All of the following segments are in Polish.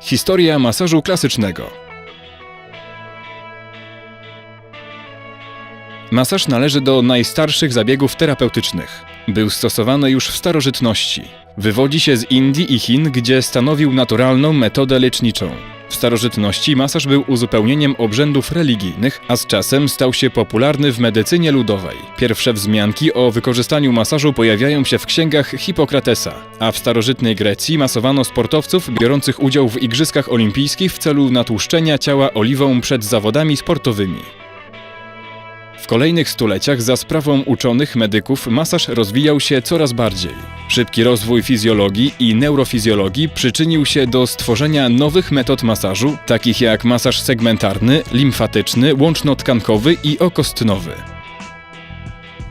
Historia masażu klasycznego. Masaż należy do najstarszych zabiegów terapeutycznych. Był stosowany już w starożytności. Wywodzi się z Indii i Chin, gdzie stanowił naturalną metodę leczniczą. W starożytności masaż był uzupełnieniem obrzędów religijnych, a z czasem stał się popularny w medycynie ludowej. Pierwsze wzmianki o wykorzystaniu masażu pojawiają się w księgach Hipokratesa, a w starożytnej Grecji masowano sportowców biorących udział w Igrzyskach Olimpijskich w celu natłuszczenia ciała oliwą przed zawodami sportowymi. W kolejnych stuleciach za sprawą uczonych medyków masaż rozwijał się coraz bardziej. Szybki rozwój fizjologii i neurofizjologii przyczynił się do stworzenia nowych metod masażu, takich jak masaż segmentarny, limfatyczny, łączno-tkankowy i okostnowy.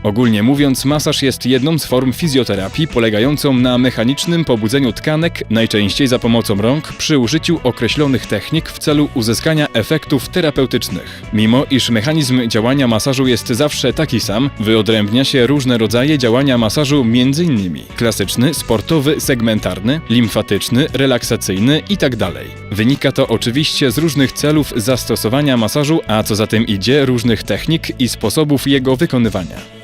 Ogólnie mówiąc, masaż jest jedną z form fizjoterapii polegającą na mechanicznym pobudzeniu tkanek, najczęściej za pomocą rąk, przy użyciu określonych technik w celu uzyskania efektów terapeutycznych. Mimo iż mechanizm działania masażu jest zawsze taki sam, wyodrębnia się różne rodzaje działania masażu m.in. klasyczny, sportowy, segmentarny, limfatyczny, relaksacyjny itd. Wynika to oczywiście z różnych celów zastosowania masażu, a co za tym idzie różnych technik i sposobów jego wykonywania.